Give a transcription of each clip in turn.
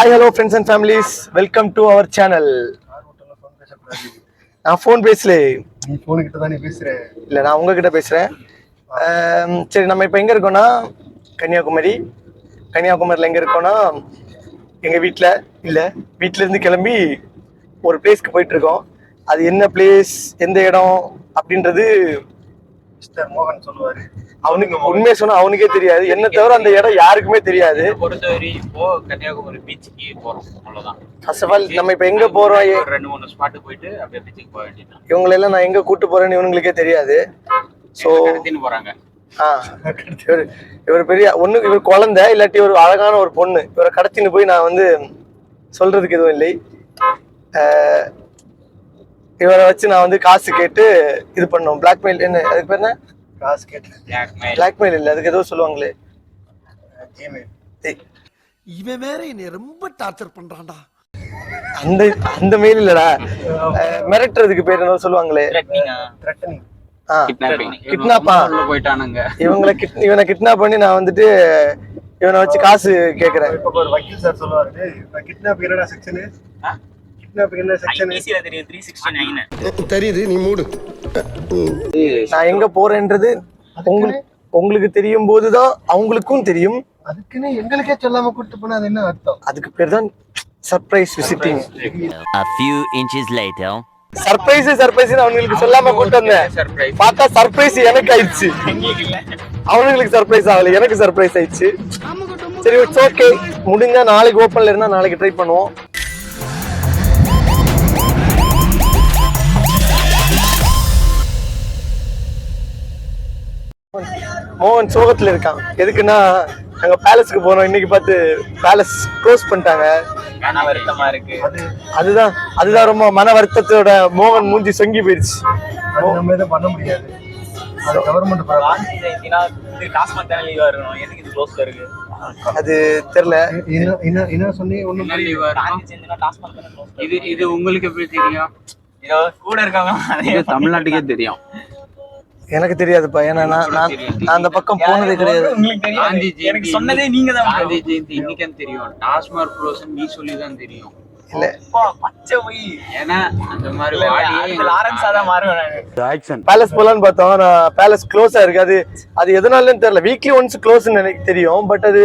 Hi hello friends and families welcome to our channel நான் phone பேசல. நீ போனு கிட்ட தானே பேசுற. இல்லை நான் உங்ககிட்ட பேசுகிறேன் சரி நம்ம இப்போ எங்கே இருக்கோம்னா கன்னியாகுமரி. கன்னியாகுமரியில் எங்கே இருக்கோம்னா எங்கள் வீட்டில் இல்லை வீட்டிலேருந்து கிளம்பி ஒரு பிளேஸ்க்கு போயிட்டுருக்கோம். அது என்ன பிளேஸ் எந்த இடம் அப்படின்றது மிஸ்டர் மோகன் சொல்லுவாரு. அவனுக்கு உண்மையை சொன்னா அவனுக்கே தெரியாது. என்ன தவிர அந்த இடம் யாருக்குமே தெரியாது. பொறுத்தவரை இப்போ கன்னியாகுமரி பீச்சுக்கு போறோம். அவ்வளவுதான். ஃபர்ஸ்ட் ஆஃப் ஆல் நம்ம இப்போ எங்கே போகிறோம் ஒரு ரெண்டு மூணு ஸ்பாட்டு போயிட்டு அப்படியே பீச்சுக்கு போக வேண்டியதுதான். இவங்களெல்லாம் நான் எங்கே கூட்டு போகிறேன்னு இவனுங்களுக்கே தெரியாது. கடத்தின்னு போறாங்க. இவர் இவர் பெரிய ஒண்ணு இவர் குழந்தை இல்லாட்டி ஒரு அழகான ஒரு பொண்ணு. இவரை கடத்தின்னு போய் நான் வந்து சொல்றதுக்கு எதுவும் இல்லை. இவரை வச்சு நான் வந்து காசு கேட்டு இது பண்ணோம். பிளாக்மெயில் என்ன அதுக்கு பேர் என்ன? காசு கேட்டு. பிளாக்மெயில் இல்லை அதுக்கு ஏதோ சொல்லுவாங்களே. ஜிமெயில் இவன் வேற என்னை ரொம்ப டார்ச்சர் பண்றான்டா. அந்த அந்த மெயில் இல்லடா. மிரட்டுறதுக்கு பேர் என்ன சொல்லுவாங்களே? த்ரெட்டனிங் உள்ள போயிட்டானுங்க. இவங்களை கிட் இவனை கிட்னாப் பண்ணி நான் வந்துட்டு இவனை வச்சு காசு கேட்குறேன் இப்ப ஒரு வக்கீல் சார் சொல்லுவாரு கிட்னாப் என்னடா செக்ஷனு என்ன செக்ஷன் IPC ல தெரியும் 369 தெரியுது நீ மூடு. நான் எங்க போறேன்றது உங்களுக்கு உங்களுக்கு தெரியும் போதுதான் அவங்களுக்கும் தெரியும். அதுக்குன்னு எங்களுக்கே சொல்லாம கூட்டு போனா அது என்ன அர்த்தம்? அதுக்கு பேர் தான் surprise visiting A few inches later. Surprise surprise அவங்களுக்கு சொல்லாம கூட்டு வந்தேன். பார்த்தா சர்ப்ரைஸ் எனக்கு ஆயிடுச்சு. அவனுங்களுக்கு சர்ப்ரைஸ் ஆகல எனக்கு சர்ப்ரைஸ் ஆயிடுச்சு. சரி இட்ஸ் ஓகே முடிஞ்சா நாளைக்கு ஓப்பன்ல இருந்தா நாளைக்கு ட்ரை பண்ணுவோம். மோகன் சோகத்துல இருக்கான். எதுக்குன்னா நாங்க பேலஸ்க்கு போனோம். இன்னைக்கு பார்த்து பேலஸ் க்ளோஸ் பண்ணிட்டாங்க. வருத்தமா இருக்கு. அதுதான் அதுதான் ரொம்ப மன வருத்தத்தோட மோகன் மூஞ்சி சொங்கி போயிடுச்சு பண்ண முடியாது. அது தெரியல. என்ன என்ன என்ன சொன்னி ஒண்ணும்? இது இது உங்களுக்கு எப்படி தெரியும்? இதோ கூட இருக்காங்க தமிழ்நாட்டுக்கே தெரியும். எனக்கு தெரியாதுப்பா. ஏன்னா நான் நான் அந்த பக்கம் போனதே கிடையாது. காந்தி ஜெயந்தி. எனக்கு சொன்னதே நீங்க தான் காந்தி ஜெயந்தி இன்னைக்கு தெரியும். டாஸ்மாக் க்ளோஸ் நீ சொல்லி தான் தெரியும் பேலஸ் போலான்னு பார்த்தோம். நான் பேலஸ் க்ளோஸா இருக்கு. அது அது எதனாலன்னு தெரியல. வீக்லி ஒன்ஸ் க்ளோஸ்னு எனக்கு தெரியும். பட் அது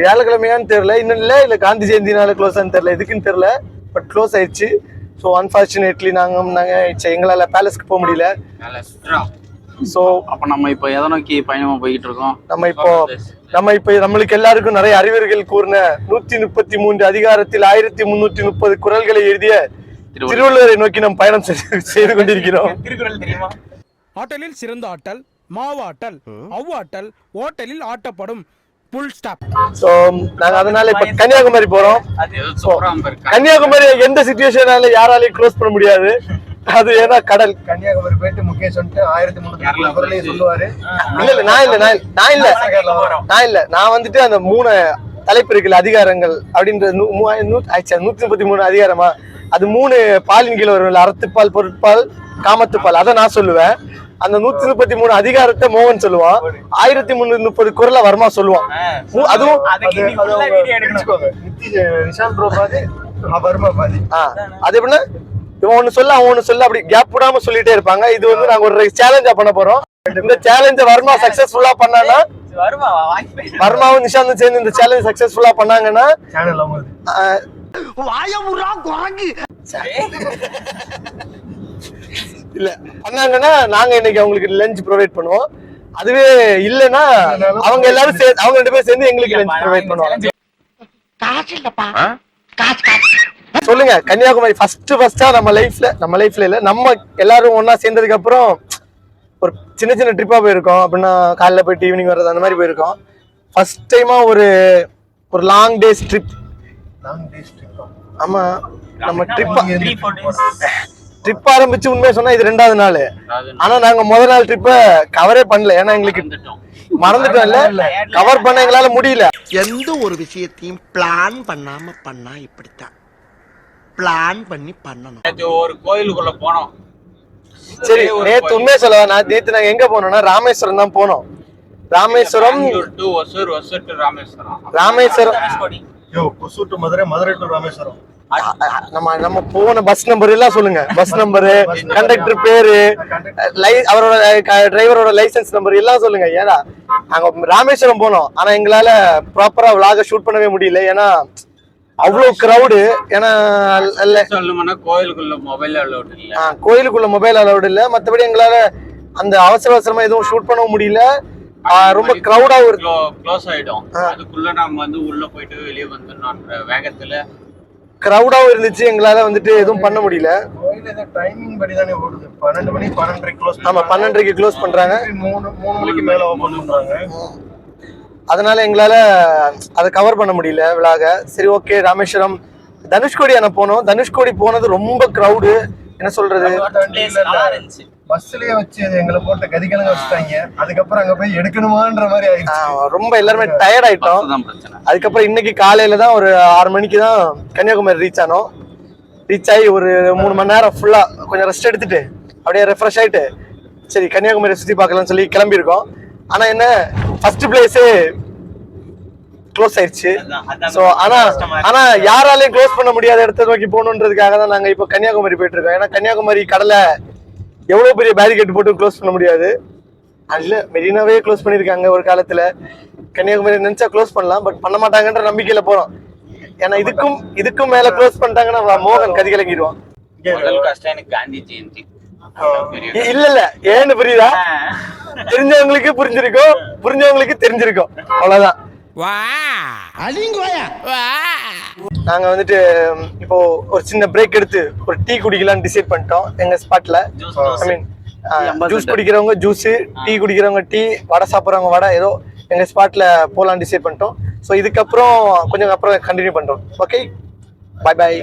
வியாழக்கிழமையான்னு தெரியல. இன்னும் இல்ல இல்ல காந்தி ஜெயந்தினால க்ளோஸான்னு தெரியல. எதுக்குன்னு தெரியல. பட் க்ளோஸ் ஆயிடுச்சு. ஸோ அன்பார்ச்சுனேட்லி நாங்க நாங்க சரி, எங்களால பேலஸ்க்கு போக முடியல. ஸோ அப்ப நம்ம இப்ப எதை நோக்கி பயணமா போய்கிட்டு இருக்கோம் நம்ம இப்போ நம்ம இப்போ நம்மளுக்கு எல்லாருக்கும் நிறைய அறிஞர்கள் கூறின நூத்தி முப்பத்தி மூன்று அதிகாரத்தில் ஆயிரத்தி முன்னூத்தி முப்பது குரல்களை எழுதிய திருவள்ளுவரை. நோக்கி நாம் பயணம் செய்து செய்து கொண்டிருக்கிறோம். திருக்குறள் தெரியுமா? ஆட்டலில் சிறந்த ஆட்டல் மாவாட்டல் அவ்வாட்டல் ஓட்டலில் ஆட்டப்படும். புல் ஸ்டாப் ஸோ நாங்க அதனால இப்ப கன்னியாகுமரி போறோம். அது சொல்றான் பாரு கன்னியாகுமரி எந்த சுச்சுவேஷனால யாராலையும் க்ளோஸ் பண்ண முடியாது. அது ஏன்னா கடல். கன்னியாகுமரி போயிட்டு முகேஷ் வந்துட்டு ஆயிரத்தி முன்னூத்தி சொல்லுவாரு. இல்ல இல்ல நான் இல்ல நான் இல்ல நான் இல்ல. நான் வந்துட்டு அந்த மூணு தலைப்பு இருக்குல்ல அதிகாரங்கள் அப்படின்ற நூத்தி முப்பத்தி மூணு அதிகாரமா? அது மூணு பாலின் கீழ வரும்ல அறத்துப்பால் பொருட்பால் காமத்துப்பால் அதை நான் சொல்லுவேன். அந்த நூத்தி முப்பத்தி மூணு அதிகாரத்தை மோகன் சொல்லுவான். ஆயிரத்தி முன்னூத்தி முப்பது குரலை வர்மா சொல்லுவான். அதுவும் அது எப்படின்னா இவன் ஒண்ணு சொல்ல அவன் ஒண்ணு சொல்ல அப்படி கேப் விடாம சொல்லிட்டே இருப்பாங்க. இது வந்து நாங்க ஒரு சேலஞ்சா பண்ண போறோம். இந்த சேலஞ்ச வர்மா சக்சஸ்ஃபுல்லா பண்ணானா வர்மாவும் நிஷாந்தும் சேர்ந்து இந்த சேலஞ்ச் சக்சஸ்ஃபுல்லா பண்ணாங்கன்னா இல்ல பண்ணாங்கன்னா நாங்க இன்னைக்கு அவங்களுக்கு லஞ்ச் ப்ரொவைட் பண்ணுவோம். அதுவே இல்லைன்னா அவங்க எல்லாரும் சேர்ந்து அவங்க ரெண்டு பேரும் சேர்ந்து எங்களுக்கு லஞ்ச் ப்ரொவைட் பண்ணுவாங்க. சொல்லுங்க கன்னியாகுமரி ஃபர்ஸ்ட் ஃபர்ஸ்டா நம்ம லைஃப்ல நம்ம லைஃப்ல இல்ல நம்ம எல்லாரும் ஒண்ணா சேர்ந்ததுக்கு அப்புறம் ஒரு சின்ன சின்ன ட்ரிப்பா போயிருக்கோம். அப்படின்னா காலைல போயிட்டு ஈவினிங் வர்றது அந்த மாதிரி போயிருக்கோம். ஃபர்ஸ்ட் டைமா ஒரு ஒரு long days trip long days trip ஆமா நம்ம ட்ரிப் ட்ரிப் ஆரம்பிச்சு உண்மையை சொன்னா இது ரெண்டாவது நாள். ஆனா நாங்க முதல் நாள் ட்ரிப்ப கவரே பண்ணல. ஏன்னா எங்களுக்கு மறந்துட்டோம். இல்ல? கவர் பண்ண எங்களால முடியல. எந்த ஒரு விஷயத்தையும் பிளான் பண்ணாம பண்ணா இப்படித்தான். பிளான் பண்ணி பண்ணணும். நேத்து ஒரு கோயிலுக்குள்ள போனோம். சரி நேத்து உண்மையை சொல்லவா? நான் நேத்து நாங்க எங்க போனோம்னா ராமேஸ்வரம் தான் போனோம். Rameswaram to Hosur Hosur to Rameswaram. Rameswaram யோ கொசூர் டு மதுரை மதுரை டு ராமேஸ்வரம். நம்ம நம்ம போன பஸ் நம்பர் எல்லாம் சொல்லுங்க. பஸ் நம்பரு கண்டக்டர் பேரு லை அவரோட டிரைவரோட லைசென்ஸ் நம்பர் எல்லாம் சொல்லுங்க. ஏன்னா நாங்க ராமேஸ்வரம் போனோம். ஆனா எங்களால ப்ராப்பரா விளாக ஷூட் பண்ணவே முடியல. ஏன்னா அவ்வளவு கிரவுடு ஏன்னா இல்ல- சொல்லணும்னா கோயிலுக்குள்ள மொபைல் அலௌட் இல்ல. ஆ, கோயிலுக்குள்ள மொபைல் அலௌட் இல்ல. மத்தபடி எங்களால அந்த அவசர அவசரமா எதுவும் ஷூட் பண்ணவும் முடியல. ரொம்ப கிரௌடாவும் இருக்கு. க்ளோஸ் ஆயிடும் அதுக்குள்ள நாம வந்து உள்ள போயிட்டு வெளியே வந்துடணும்ன்ற வேகத்துல கிரௌடாவும் இருந்துச்சு. எங்களால வந்துட்டு எதுவும் பண்ண முடியல. டைமிங் படி தானே ஓடுது. பன்னெண்டு மணி பன்னெண்டரை க்ளோஸ் ஆமா பன்னெண்டரைக்கு க்ளோஸ் பண்றாங்க. மூணு மூணு மணிக்கு மேல ஓபன் பண்றாங்க. அதனால எங்களால அதை கவர் பண்ண முடியல விழாக சரி ஓகே ராமேஸ்வரம். தனுஷ்கோடி அண்ணா போனோம். தனுஷ்கோடி போனது ரொம்ப கிரவுடு என்ன சொல்றது? பஸ்லயே வச்சு எங்களை போட்டு கதிகலங்க வச்சுட்டாங்க. அதுக்கப்புறம் அங்க போய் எடுக்கணுமான்ற மாதிரி ஆயிடுச்சு. ரொம்ப எல்லாருமே டயர்ட் ஆயிட்டோம். அதுதான் பிரச்சனை. அதுக்கப்புறம் இன்னைக்கு காலையில தான் ஒரு ஆறு மணிக்கு தான் கன்னியாகுமரி ரீச் ஆனோம். ரீச் ஆகி ஒரு மூணு மணி நேரம் ஃபுல்லா கொஞ்சம் ரெஸ்ட் எடுத்துட்டு அப்படியே ரெஃப்ரெஷ் ஆயிட்டு சரி கன்னியாகுமரி சுத்தி பார்க்கலாம்னு சொல்லி கிளம்பியிருக்கோம். ஆனா என்ன ஃபர்ஸ்ட் பிளேஸே க்ளோஸ் ஆயிடுச்சு ஸோ ஆனா கஷ்டமா இருக்கு. ஆனா யாராலையும் க்ளோஸ் பண்ண முடியாத இடத்த நோக்கி போகணுன்றதுக்காக தான் நாங்க இப்போ கன்னியாகுமரி போயிட்டு இருக்கோம் ஏன்னா கன்னியாகுமரி கடலை எவ்வளவு பெரிய பேரிகேட் போட்டு க்ளோஸ் பண்ண முடியாது. இல்ல மெரினாவே க்ளோஸ் பண்ணிருக்காங்க ஒரு காலத்துல. கன்னியாகுமரி நினைச்சா க்ளோஸ் பண்ணலாம் பட் பண்ண மாட்டாங்கன்ற நம்பிக்கையில போறோம். ஏன்னா இதுக்கும் இதுக்கும் மேல க்ளோஸ் பண்ணிட்டாங்கன்னா மோகன் கதி கலங்கிடுவான் முதல் கஷ்டம் எனக்கு காந்தி ஜெயந்தி. இல்ல இல்ல. ஏன்னு புரியுதா? தெரிஞ்சவங்களுக்கு புரிஞ்சிருக்கும் புரிஞ்சவங்களுக்கு தெரிஞ்சிருக்கும். அவ்வளவுதான். நாங்க வந்துட்டு இப்போ ஒரு சின்ன பிரேக் எடுத்து ஒரு டீ குடிக்கலாம்னு டிசைட் பண்ணிட்டோம். எங்க ஸ்பாட்ல ஐ மீன் ஜூஸ் குடிக்கிறவங்க ஜூஸ் டீ குடிக்கிறவங்க டீ வடை சாப்பிட்றவங்க வடை ஏதோ எங்க ஸ்பாட்ல போலாம் டிசைட் பண்ணிட்டோம். ஸோ இதுக்கப்புறம் கொஞ்சம் அப்புறம் கண்டினியூ பண்றோம். ஓகே பை பை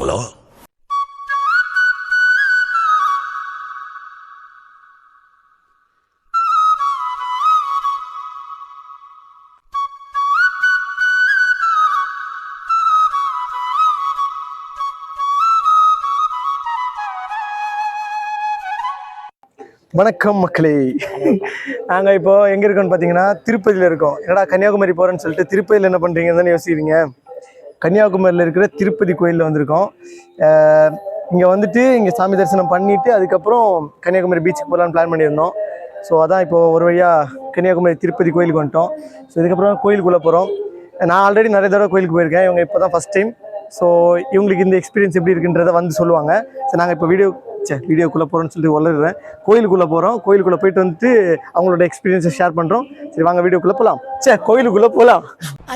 ஆரம்பிக்கலாங்களா வணக்கம் மக்களே. நாங்கள் இப்போ எங்க இருக்கோம்னு பாத்தீங்கன்னா திருப்பதியில இருக்கோம். என்னடா கன்னியாகுமரி போறேன்னு சொல்லிட்டு திருப்பதியில என்ன பண்றீங்கன்னு தானே யோசிக்கிறீங்க? கன்னியாகுமரியில் இருக்கிற திருப்பதி கோயிலில் வந்திருக்கோம். இங்கே வந்துட்டு இங்கே சாமி தரிசனம் பண்ணிவிட்டு அதுக்கப்புறம் கன்னியாகுமரி பீச்சுக்கு போகலான்னு பிளான் பண்ணியிருந்தோம். ஸோ அதான் இப்போது ஒரு வழியாக கன்னியாகுமரி திருப்பதி கோயிலுக்கு வந்துட்டோம். ஸோ இதுக்கப்புறம் கோயிலுக்குள்ளே போகிறோம் நான் ஆல்ரெடி நிறைய தடவை கோயிலுக்கு போயிருக்கேன். இவங்க இப்போ தான் ஃபஸ்ட் டைம் ஸோ இவங்களுக்கு இந்த எக்ஸ்பீரியன்ஸ் எப்படி இருக்குன்றதை வந்து சொல்லுவாங்க. ஸோ நாங்கள் இப்போ வீடியோ சரி வீடியோக்குள்ளே போகிறோன்னு சொல்லிட்டு வளர்றேன் கோயிலுக்குள்ளே போகிறோம் கோயிலுக்குள்ளே போயிட்டு வந்துட்டு அவங்களோட எக்ஸ்பீரியன்ஸை ஷேர் பண்ணுறோம் சரி வாங்க வீடியோக்குள்ளே போகலாம் சே கோயிலுக்குள்ளே போகலாம்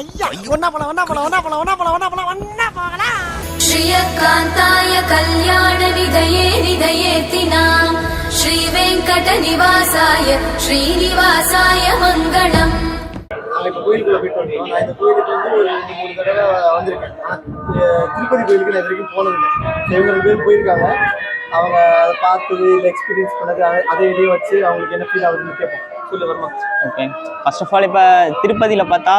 ஐயா ஒன்னா போலாம் ஒன்னா போலாம் ஒன்னா போலாம் ஒன்னா போலாம் ஒன்னா போலாம் ஒன்னா போகலாம் ஸ்ரீயக்காந்தாய கல்யாண நிதையே நிதையேத்தினாம் ஸ்ரீ வெங்கட நிவாசாய ஸ்ரீனிவாசாய மங்களம். கோயிலுக்குள்ள போயிட்டு வந்தோம் இந்த கோயிலுக்கு வந்து ஒரு மூணு தடவை வந்திருக்கேன். திருப்பதி கோயிலுக்கு நான் இது வரைக்கும் போனது இல்லை பேர் போயிருக்காங்க. அவங்க அதை பார்த்தது இல்லை எக்ஸ்பீரியன்ஸ் பண்ணது அத- இதையும் வச்சு அவங்களுக்கு என்ன ஃபீல் ஆகுதுன்னு கேட்போம். ஓகே ஃபர்ஸ்ட் ஆஃப் ஆல் இப்போ திருப்பதியில் பார்த்தா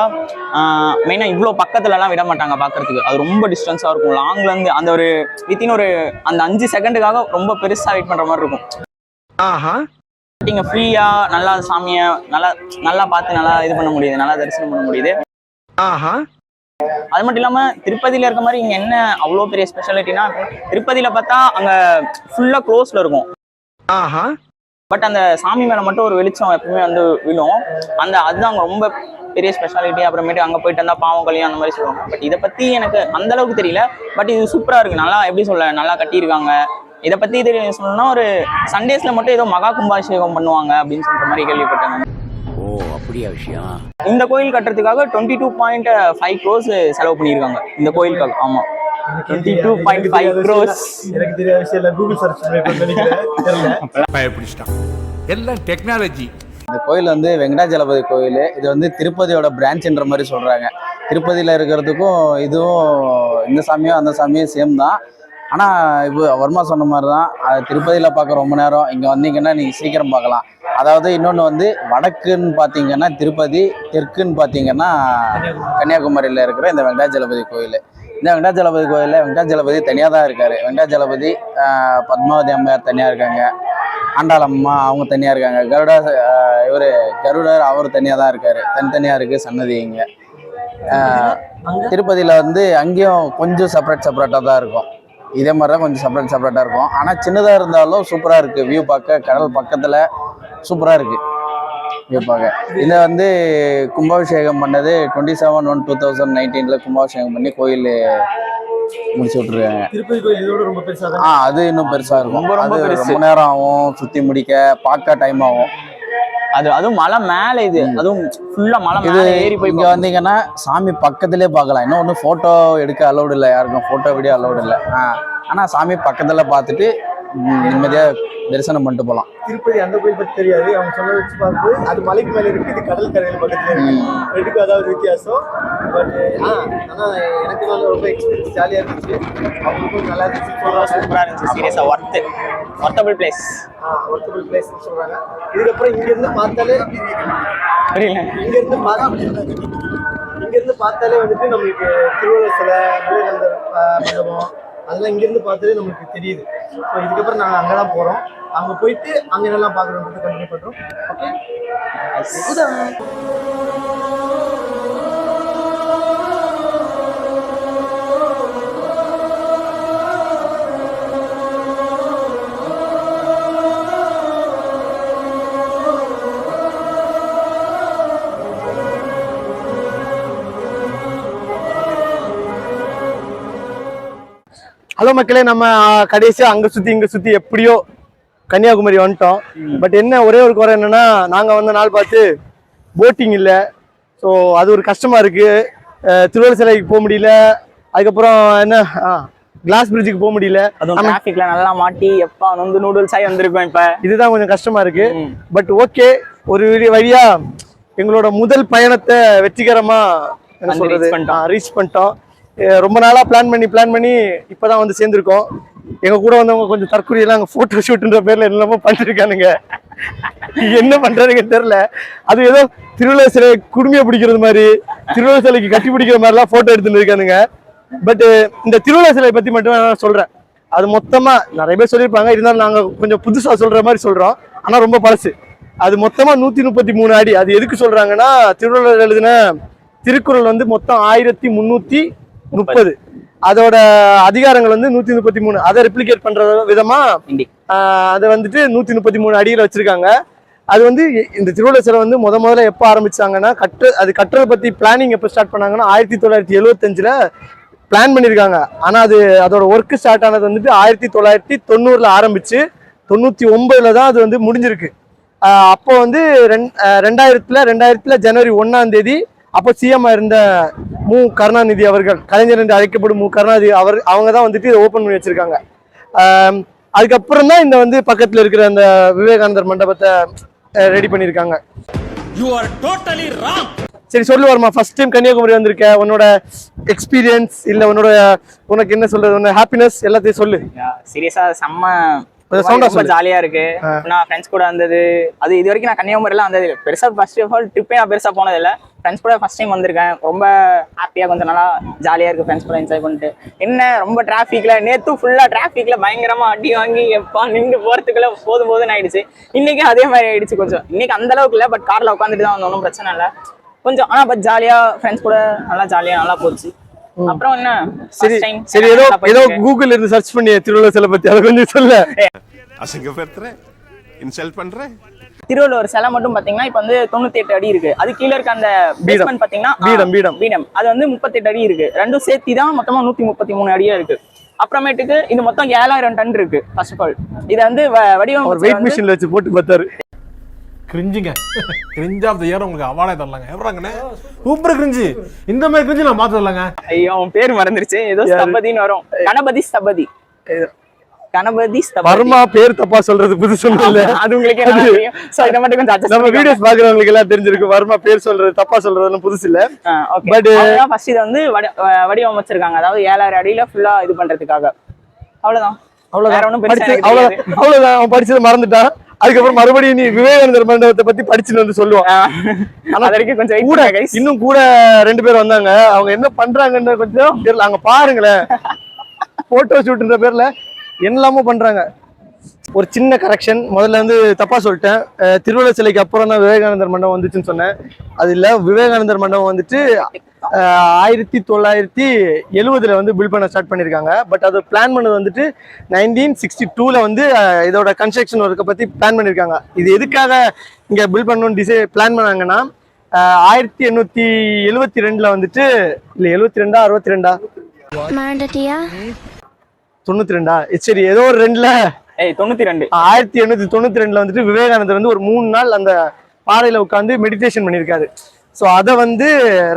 மெயினாக இவ்வளோ பக்கத்துலலாம் விட மாட்டாங்க பார்க்கறதுக்கு அது ரொம்ப டிஸ்டன்ஸாக இருக்கும். லாங்லேருந்து அந்த ஒரு வித்தின் ஒரு அந்த அஞ்சு செகண்டுக்காக ரொம்ப பெருசாக வெயிட் பண்ணுற மாதிரி இருக்கும். ஆஹா. நீங்கள் ஃப்ரீயாக நல்லா சாமியை நல்லா நல்லா பார்த்து நல்லா இது பண்ண முடியுது நல்லா தரிசனம் பண்ண முடியுது. ஆஹா. அது மட்டும் இல்லாமல் திருப்பதியில் இருக்க மாதிரி இங்கே என்ன அவ்வளோ பெரிய ஸ்பெஷாலிட்டினா திருப்பதியில் பார்த்தா அங்கே ஃபுல்லாக க்ளோஸில் இருக்கும். ஆஹா. பட் அந்த சாமி மேலே மட்டும் ஒரு வெளிச்சம் எப்பவுமே வந்து விழும். அந்த அதுதான் அங்கே ரொம்ப பெரிய ஸ்பெஷாலிட்டி அப்புறமேட்டு அங்கே போயிட்டு வந்தால் பாவம் கல்யாணம் அந்த மாதிரி சொல்லுவாங்க. பட் இதை பற்றி எனக்கு அந்த அளவுக்கு தெரியல. பட் இது சூப்பராக இருக்குது நல்லா எப்படி சொல்ல நல்லா கட்டியிருக்காங்க. இதை பற்றி இது சொல்லணும்னா ஒரு சண்டேஸில் மட்டும் ஏதோ மகா கும்பாபிஷேகம் பண்ணுவாங்க அப்படின்னு சொல்கிற மாதிரி கேள்விப்பட்டேன் ஓ அப்படியா விஷயம்? இந்த கோயில் கட்டுறதுக்காக twenty two point five crores செலவு பண்ணியிருக்காங்க. இந்த கோயிலுக்காக ஆமாம் twenty two point five crores எனக்கு தெரியாத விஷயம் இல்லை. கூகுள் சர்ச் எல்லாம் டெக்னாலஜி இந்த கோயில் வந்து வெங்கடாஜலபதி கோயில். இது வந்து திருப்பதியோட பிரான்ச்ன்ற மாதிரி சொல்றாங்க. திருப்பதியில் இருக்கிறதுக்கும் இதுவும் இந்த சாமியும் அந்த சாமியும் சேம் தான். ஆனால் இப்போ வர்மா சொன்ன மாதிரி தான் அது திருப்பதியில் பார்க்க ரொம்ப நேரம். இங்கே வந்தீங்கன்னா நீங்கள் சீக்கிரம் பார்க்கலாம். அதாவது இன்னொன்று வந்து வடக்குன்னு பார்த்தீங்கன்னா திருப்பதி தெற்குன்னு பார்த்தீங்கன்னா கன்னியாகுமரியில் இருக்கிற இந்த வெங்கடாஜலபதி கோயில். இந்த வெங்கடாஜலபதி கோயிலில் வெங்கடாஜலபதி தனியாக தான் இருக்கார். வெங்கடாஜலபதி பத்மாவதி அம்மையார் தனியாக இருக்காங்க. ஆண்டாளம்மா அவங்க தனியாக இருக்காங்க. கருடா இவர் கருடர் அவர் தனியாக தான் இருக்கார். தனித்தனியாக இருக்குது சன்னதி இங்கே. திருப்பதியில் வந்து அங்கேயும் கொஞ்சம் செப்பரேட் செப்பரேட்டாக தான் இருக்கும். இதே மாதிரி தான் கொஞ்சம் செப்பரேட் செப்பரேட்டாக இருக்கும். ஆனால் சின்னதாக இருந்தாலும் சூப்பராக இருக்குது வியூ பார்க்க கடல் பக்கத்தில் சூப்பராக இருக்குது வியூ பார்க்க. இதை வந்து கும்பாபிஷேகம் பண்ணது twenty seven one two thousand நைன்டீனில் கும்பாபிஷேகம் பண்ணி கோயில் முடிச்சு விட்ருக்காங்க ஆ அது இன்னும் பெருசாக இருக்கும். ரொம்ப. ரொம்ப நேரம் ஆகும். சுற்றி முடிக்க பார்க்க டைம் ஆகும். அது அதுவும் மலை மேல இது. அதுவும் ஃபுல்லா மலை மேல ஏறி போய் இங்க வந்தீங்கன்னா சாமி பக்கத்திலே பார்க்கலாம். இன்னும் ஒன்றும் ஃபோட்டோ எடுக்க அலௌடு இல்லை. யாருக்கும் ஃபோட்டோ வீடியோ அலௌடு இல்லை. ஆனால் சாமி பக்கத்தில் பார்த்துட்டு ம், நிம்மதியா தரிசனம் பண்ணிட்டு போகலாம் திருப்பதி அந்த கோயில் பத்தி தெரியாது. அவங்க சொன்ன வச்சு பார்க்கும்போது அது மலைக்கு மேல இருக்கு. இது கடல் கரையில் பக்கத்துல இருக்கு. ரெண்டுக்கும் அதாவது வித்தியாசம். பட் ஆ ஆனா எனக்கு வந்து ரொம்ப எக்ஸ்பீரியன்ஸ் ஜாலியா இருந்துச்சு. அவங்களுக்கும் நல்லா இருந்துச்சு. சொல்றாங்க சூப்பரா இருந்துச்சு. சீரியஸா worth worthable place worthable place சொல்றாங்க. இதுக்கப்புறம் இங்க இருந்து பார்த்தாலே புரியல. இங்க இருந்து பார்த்து இங்க இருந்து பார்த்தாலே வந்துட்டு நம்மளுக்கு திருவள்ளுவர் சிலை விவேகானந்தர் மண்டபம் அதெல்லாம் இங்க இருந்து பார்த்தாலே நம்மளுக்கு தெரியுது. ஸோ இதுக்கப்புறம் நாங்கள் அங்கே தான் போகிறோம் அங்கே போயிட்டு அங்கே என்னெல்லாம் பார்க்குறோன்றது கண்டினியூ பண்ணுறோம் ஓகே ஹலோ மக்களே நம்ம ஆஹ், கடைசியா அங்க சுத்தி இங்க சுத்தி எப்படியோ கன்னியாகுமரி வந்துட்டோம். பட் என்ன ஒரே ஒரு குறை என்னன்னா நாங்க வந்த நாள் பார்த்து போட்டிங் இல்ல. ஸோ அது ஒரு கஷ்டமா இருக்கு. அஹ், திருவள்ளுவர் சிலைக்கு போக முடியல. அதுக்கப்புறம் என்ன கிளாஸ் பிரிட்ஜுக்கு போக முடியல. அதுவும் டிராஃபிக்ல நல்லா மாட்டி எப்பா வந்து நூடுல்ஸ் ஆகி வந்திருக்கோம் இப்ப. இதுதான் கொஞ்சம் கஷ்டமா இருக்கு. பட் ஓகே ஒரு வழி- வழியா எங்களோட முதல் பயணத்தை வெற்றிகரமா என்ன சொல்றது. ரீச் பண்ணிட்டோம். ரொம்ப நாளாக பிளான் பண்ணி பிளான் பண்ணி இப்போ தான் வந்து சேர்ந்துருக்கோம். எங்கள் கூட வந்தவங்க கொஞ்சம் தற்கொலையெல்லாம் அங்கே ஃபோட்டோ ஷூட்ன்ற பேரில் என்னமோ பண்ணிருக்கானுங்க. என்ன பண்றானுங்கன்னு தெரில அது ஏதோ திருவிழா சிலை குடுமையை பிடிக்கிறது மாதிரி திருவிழா சிலைக்கு கட்டி பிடிக்கிற மாதிரிலாம் ஃபோட்டோ எடுத்துன்னு இருக்கானுங்க. பட்டு இந்த திருவிழா சிலை பற்றி மட்டும் நான் சொல்கிறேன் அது மொத்தமாக நிறைய பேர் சொல்லியிருப்பாங்க. இருந்தாலும் நாங்கள் கொஞ்சம் புதுசாக சொல்கிற மாதிரி சொல்கிறோம் ஆனால் ரொம்ப பழசு. அது மொத்தமாக நூற்றி முப்பத்தி மூணு அடி. அது எதுக்கு சொல்கிறாங்கன்னா திருவள்ளுவர் எழுதின திருக்குறள் வந்து மொத்தம் ஆயிரத்தி முந்நூற்றி முப்பது. அதோட அதிகாரங்கள் வந்து நூத்தி முப்பத்தி மூணு. அதை ரெப்ளிகேட் பண்ற விதமா அதை வந்துட்டு நூத்தி முப்பத்தி மூணு அடியில வச்சிருக்காங்க. அது வந்து இந்த திருவள்ளுவர் சிலை வந்து முத முதல்ல எப்போ ஆரம்பிச்சாங்கன்னா கட்டு அது கட்டுறதை பத்தி பிளானிங் எப்போ ஸ்டார்ட் பண்ணாங்கன்னா ஆயிரத்தி தொள்ளாயிரத்தி எழுவத்தஞ்சுல பிளான் பண்ணியிருக்காங்க ஆனா அது அதோட ஒர்க் ஸ்டார்ட் ஆனது வந்துட்டு ஆயிரத்தி தொள்ளாயிரத்தி தொண்ணூறுல ஆரம்பிச்சு தொண்ணூத்தி ஒன்பதுல தான் அது வந்து முடிஞ்சிருக்கு. அப்போ வந்து ரெண்டாயிரத்துல ரெண்டாயிரத்துல ஜனவரி ஒண்ணாம் தேதி அப்போ சிஎம் இருந்த மு. கருணாநிதி அவர்கள் கலைஞர் என்று அழைக்கப்படும் மு. கருணாநிதி அவர் அவங்க தான் வந்துட்டு இதை ஓப்பன் பண்ணி வச்சிருக்காங்க. அதுக்கப்புறம் தான் இந்த வந்து பக்கத்துல இருக்கிற அந்த விவேகானந்தர் மண்டபத்தை ரெடி பண்ணியிருக்காங்க. யூ ஆர் டோட்டலி ராங் சரி சொல்லு வருமா. ஃபர்ஸ்ட் டைம் கன்னியாகுமரி வந்திருக்க உன்னோட எக்ஸ்பீரியன்ஸ் இல்ல உன்னோட உனக்கு என்ன சொல்றது உன்னோட ஹாப்பினஸ் எல்லாத்தையும் சொல்லு. சீரியஸா செம்ம கொஞ்சம். ஜாலியா இருக்கு. நான் ஃப்ரெண்ட்ஸ் கூட வந்தது அது இது வரைக்கும் நான் கன்னியாகுமரிலாம் வந்தது இல்ல. பெருசா ஃபர்ஸ்ட் ஆஃப் ஆல் ட்ரிப்பே நான் பெருசா போனது இல்ல. ஃப்ரெண்ட்ஸ் கூட ஃபர்ஸ்ட் டைம் வந்திருக்கேன். ரொம்ப ஹாப்பியா கொஞ்சம் நல்லா ஜாலியா இருக்கு ஃப்ரெண்ட்ஸ் கூட என்ஜாய் பண்ணிட்டு. என்ன ரொம்ப டிராஃபிக்ல நேத்து ஃபுல்லா டிராஃபிக்ல பயங்கரமா அடி வாங்கி எப்பா நின்று போறதுக்குள்ள போதும் போதுன்னு ஆயிடுச்சு. இன்னைக்கு அதே மாதிரி ஆயிடுச்சு கொஞ்சம். இன்னைக்கு அந்த அளவுக்கு இல்ல பட் கார்ல உட்காந்துட்டு தான் வந்தோம் ஒன்றும் பிரச்சனை இல்ல. கொஞ்சம் ஆனா பட் ஜாலியா ஃப்ரெண்ட்ஸ் கூட நல்லா ஜாலியா நல்லா போச்சு. அப்புறம் என்ன? சரி சரி ஏதோ ஏதோ. கூகுள் இருந்து சர்ச் பண்ணி திருவள்ளுவர் சிலை பத்தி அதை கொஞ்சம் சொல்லு. அசிங்கப்படுத்துற இன்சல்ட் பண்ற? திருவள்ளுவர் சிலை மட்டும் பாத்தீங்கன்னா இப்ப வந்து தொண்ணூத்தி எட்டு அடி இருக்கு. அது கீழ இருக்க அந்த பேஸ்மெண்ட் பாத்தீங்கன்னா பீடம், பீடம். பீடம். அது வந்து முப்பத்தெட்டு அடி இருக்கு. ரெண்டும் சேர்த்தி தான் மொத்தமா நூத்தி முப்பத்தி மூணு அடியா இருக்கு. அப்புறமேட்டுக்கு இது மொத்தம் ஏழாயிரம் டன் இருக்கு ஃபர்ஸ்ட் ஆஃப் ஆல் இது வந்து வ- அவர் வடிவமைச்சது வெயிட் மிஷின்ல வச்சு போட்டு பார்த்தாரு. கிரிஞ்சுங்க கிரிஞ்ச் ஆஃப் த இயர் உங்களுக்கு அவார்டே தரலாங்க. எவ்வளோங்கண்ணே சூப்பர் கிரிஞ்சு இந்த மாதிரி கிரிஞ்சு நான் பார்த்து வரலாங்க ஐயோ அவன் பேர் மறந்துருச்சு. ஏதோ ஸ்தபதின்னு வரும். கணபதி ஸ்தபதி. கணபதி. வர்மா பேர் தப்பா சொல்றது புதுசு ஒண்ணும் இல்ல அது உங்களுக்கே நல்லா தெரியும். ஸோ இதை மட்டும் கொஞ்சம் adjust நம்ம. வீடியோஸ் பாக்குறவங்களுக்கு எல்லாம் தெரிஞ்சிருக்கு வர்மா பேர் சொல்றது தப்பா சொல்றதுலாம் புதுசு இல்ல. அவங்கதான் first இதை வந்து வடிவமைச்சிருக்காங்க. அதாவது ஏழாயிரம் அடியில ஃபுல்லா இது பண்றதுக்காக. அவ்வளவுதான். வேற அவ்வளவுதான். அவ்வளவு. அவ்வளவுதான். அவன் படிச்சதை மறந்துட்டான். அதுக்கப்புறம் மறுபடியும் நீ விவேகானந்தர் மண்டபத்தை பத்தி படிச்சுட்டு வந்து சொல்லுவான். ஆ, ஆனா வரைக்கும் கொஞ்சம் கூட. இன்னும் கூட ரெண்டு பேர் வந்தாங்க. அவங்க என்ன பண்றாங்கன்னு கொஞ்சம் தெரியல. அங்க பாருங்களேன். போட்டோ ஷூட்ன்ற பேர்ல என்னெல்லாமோ பண்றாங்க. ஒரு சின்ன கரெக்ஷன் முதல்ல வந்து தப்பா சொல்லிட்டேன். திருவள்ளுவர் சிலைக்கு அப்புறம் தான் விவேகானந்தர் மண்டபம் வந்துச்சுன்னு சொன்னேன். அது இல்ல விவேகானந்தர் மண்டபம் வந்துட்டு ஆயிரத்தி தொள்ளாயிரத்தி எழுவதுல வந்து பில்ட் பண்ண ஸ்டார்ட் பண்ணியிருக்காங்க பட் அது பிளான் பண்ணது வந்துட்டு நைன்டீன் சிக்ஸ்டி டூல வந்து இதோட கன்ஸ்ட்ரக்ஷன் ஒர்க்கை பத்தி பிளான் பண்ணியிருக்காங்க இது எதுக்காக இங்க பில்ட் பண்ணணும்னு டிசை பிளான் பண்ணாங்கன்னா ஆயிரத்தி எண்ணூத்தி எழுவத்தி ரெண்டுல வந்துட்டு இல்ல எழுவத்தி ரெண்டா அறுபத்தி ரெண்டா? தொண்ணூத்தி ரெண்டா? சரி ஏதோ ஒரு ரெண்டுல. ஏய் தொண்ணூத்தி ரெண்டு. ஆயிரத்தி எண்ணூத்தி தொண்ணூத்தி ரெண்டுல வந்துட்டு விவேகானந்தர் வந்து ஒரு மூணு நாள் அந்த பாறையில உட்காந்து மெடிடேஷன் பண்ணியிருக்காரு ஸோ அதை வந்து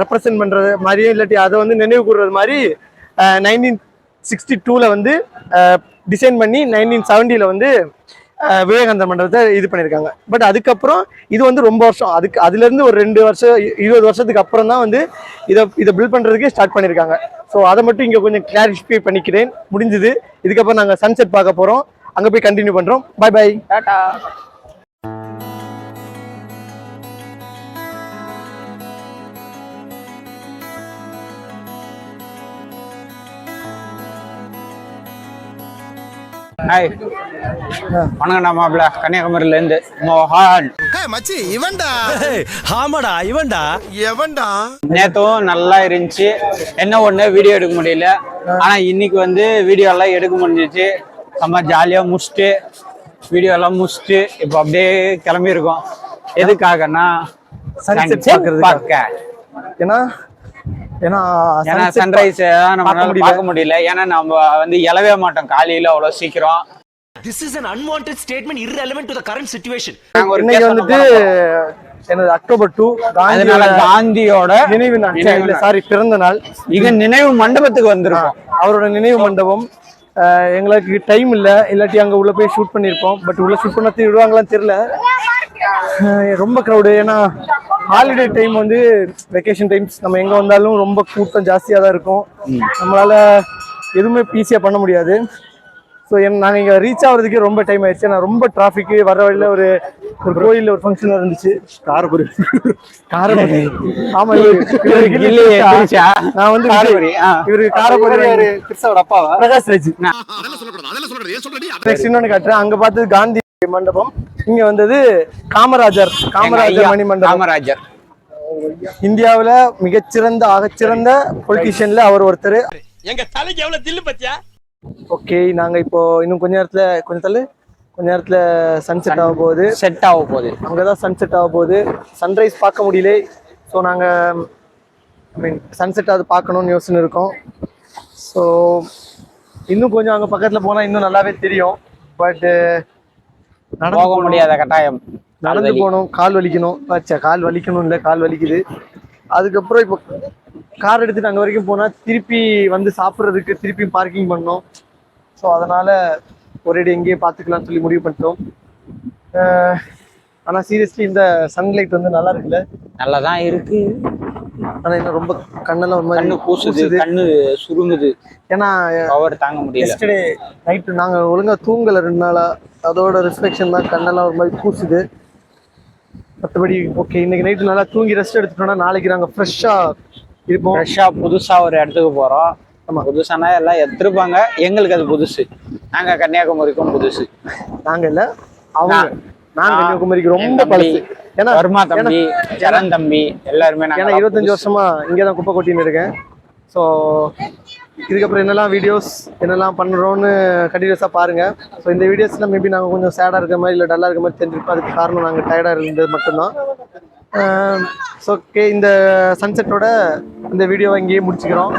ரெப்ரசென்ட் பண்ணுறது மாதிரியும் இல்லாட்டி அதை வந்து நினைவு கூறுறது மாதிரி நைன்டீன் சிக்ஸ்டி டூவில் வந்து டிசைன் பண்ணி நைன்டீன் செவன்டியில் வந்து விவேகானந்தர் மண்டபத்தை இது பண்ணியிருக்காங்க. பட் அதுக்கப்புறம் இது வந்து ரொம்ப வருஷம். அதுக்கு அதுலேருந்து ஒரு ரெண்டு வருஷம் இருபது வருஷத்துக்கு அப்புறம் தான் வந்து இதை இதை பில்ட் பண்ணுறதுக்கு ஸ்டார்ட் பண்ணியிருக்காங்க. ஸோ அதை மட்டும் இங்கே கொஞ்சம் கிளாரிஃபை பண்ணிக்கிறேன். முடிஞ்சது. இதுக்கப்புறம் நாங்கள் சன்செட் பார்க்க போகிறோம் அங்கே போய் கண்டினியூ பண்ணுறோம் பை பாய் டாட்டா ஹாய் வணக்கம்டா மாப்பிள்ள. கன்னியாகுமரியில இருந்து மோகன் மச்சி இவன்டா? ஆமாடா இவன்டா. எவன்டா? நேத்தும் நல்லா இருந்துச்சு. என்ன ஒண்ணு வீடியோ எடுக்க முடியல. ஆனா இன்னைக்கு வந்து வீடியோ எல்லாம் எடுக்க முடிஞ்சிச்சு. செம்ம ஜாலியா முடிச்சுட்டு வீடியோ எல்லாம் முடிச்சுட்டு இப்போ அப்படியே கிளம்பி இருக்கோம் எதுக்காகன்னா? பார்க்க ஏன்னா ஏன்னா சன்ரைஸ் நம்மளால முடியல. பார்க்க முடியல. ஏன்னா நம்ம வந்து எழவே மாட்டோம். காலையில அவ்வளவு சீக்கிரம். This is an unwanted statement irrelevant to the current situation. ஒரு இன்னைக்கு வந்துட்டு எனது அக்டோபர் டூ அதனால காந்தியோட நினைவு நாள். இல்ல. சாரி பிறந்த நாள். இங்க நினைவு மண்டபத்துக்கு வந்திருக்கோம். அவரோட நினைவு மண்டபம். எங்களுக்கு டைம் இல்ல. இல்லாட்டி அங்க உள்ள போய் ஷூட் பண்ணியிருப்போம் பட் உள்ள ஷூட் பண்ண விடுவாங்களான்னு தெரியல. ரொம்ப க்ரௌடு ஏன்னா ஹாலிடே டைம் வந்து வெக்கேஷன் டைம்ஸ் நம்ம எங்க வந்தாலும் ரொம்ப கூட்டம் ஜாஸ்தியா தான் இருக்கும். நம்மளால எதுவுமே ஈஸியா பண்ண முடியாது. ஸோ என் நாங்கள் இங்கே ரீச் ஆகிறதுக்கே ரொம்ப டைம் ஆயிடுச்சு. நான் ரொம்ப டிராஃபிக்கு வர வழியில் ஒரு ஒரு கோயிலில் ஒரு ஃபங்க்ஷன் இருந்துச்சு காரபுரி காரபுரி ஆமா இவரு- இவருக்கு கில்லி இல்லையா? நான் வந்து காரபுரி, ஆ. இவருக்கு காரபுரி கிறிஸ்தவோட அப்பாவா? பிரகாஷ் ராஜ். நெக்ஸ்ட் இன்னொன்னு காட்டுறேன். அங்க பார்த்தது காந்தி மண்டபம். இங்க வந்தது காமராஜர் காமராஜர் மணி மண்டபம் காமராஜர். இந்தியாவுல மிகச்சிறந்த ஆகச்சிறந்த பொலிட்டிஷியன்ல அவர் ஒருத்தர். எங்க தலைக்கு எவ்வளவு தில்லு பத்தியா? ஓகே நாங்க இப்போ இன்னும் கொஞ்ச நேரத்துல கொஞ்ச தள்ளு. கொஞ்ச நேரத்துல சன்செட் ஆக போகுது. செட் ஆக போகுது. அங்கதான் சன்செட் ஆக போகுது. சன்ரைஸ் பார்க்க முடியல. ஸோ நாங்க ஐ மீன் சன்செட் அது பார்க்கணும்னு யோசனை இருக்கோம். ஸோ இன்னும் கொஞ்சம் அங்க பக்கத்துல போனா இன்னும் நல்லாவே தெரியும். பட் போக முடியாத கட்டாயம். நடந்து. போகணும் கால் வலிக்கணும். அச்சா கால் வலிக்கணும் இல்லை கால் வலிக்குது. அதுக்கப்புறம் இப்போ கார் எடுத்துட்டு அங்கே வரைக்கும் போனால் திருப்பி வந்து சாப்பிட்றதுக்கு திருப்பி பார்க்கிங் பண்ணோம். ஸோ அதனால ஒரேடி எங்கேயே பார்த்துக்கலாம்னு சொல்லி முடிவு பண்ணிட்டோம். ஆனால் சீரியஸ்லி இந்த சன்லைட் வந்து நல்லா இருக்குல்ல? நல்லதான் இருக்கு. ஆனால் இன்னும் ரொம்ப கண்ணெல்லாம் ஒரு கண்ணு மாதிரி கூசுது கண்ணு சுருங்குது. ஏன்னா பவர் தாங்க முடியல. எஸ்டர்டே நைட்டு நாங்கள் ஒழுங்காக தூங்கலை ரெண்டு நாளாக அதோட ரிஃப்ளெக்ஷன் தான் கண்ணெல்லாம் ஒரு மாதிரி கூசுது மற்றபடி ஓகே இன்னைக்கு நைட்டு நல்லா தூங்கி ரெஸ்ட் எடுத்துட்டோம்னா நாளைக்கு நாங்கள் ஃப்ரெஷ்ஷாக இருப்போம். ஃப்ரெஷ்ஷா புதுசா ஒரு இடத்துக்கு போறோம். ஆமா. புதுசானா எல்லாம் எடுத்துருப்பாங்க. எங்களுக்கு அது புதுசு. நாங்க கன்னியாகுமரிக்கும் புதுசு. நாங்கள் இல்லை அவங்க. நான். கன்னியாகுமரிக்கு ரொம்ப பழசு. ஏன்னா வர்மா தம்பி சரண் தம்பி எல்லாருமே ஏன்னா இருபத்தஞ்சு வருஷமா இங்கே தான் குப்பை கொட்டின்னு இருக்கேன். ஸோ இதுக்கப்புறம் என்னெல்லாம் வீடியோஸ் என்னெல்லாம் பண்ணுறோன்னு கண்டினியூஸாக பாருங்கள் ஸோ இந்த வீடியோஸில் மேபி நாங்கள் கொஞ்சம் சேடாக இருக்க மாதிரி இல்லை டல்லாக இருக்க மாதிரி தெரிஞ்சிருப்போம். அதுக்கு காரணம் நாங்கள் டயர்டாக இருந்தது மட்டும்தான். ஸோ ஓகே இந்த சன்செட்டோட இந்த வீடியோவை இங்கேயே முடிச்சுக்கிறோம்.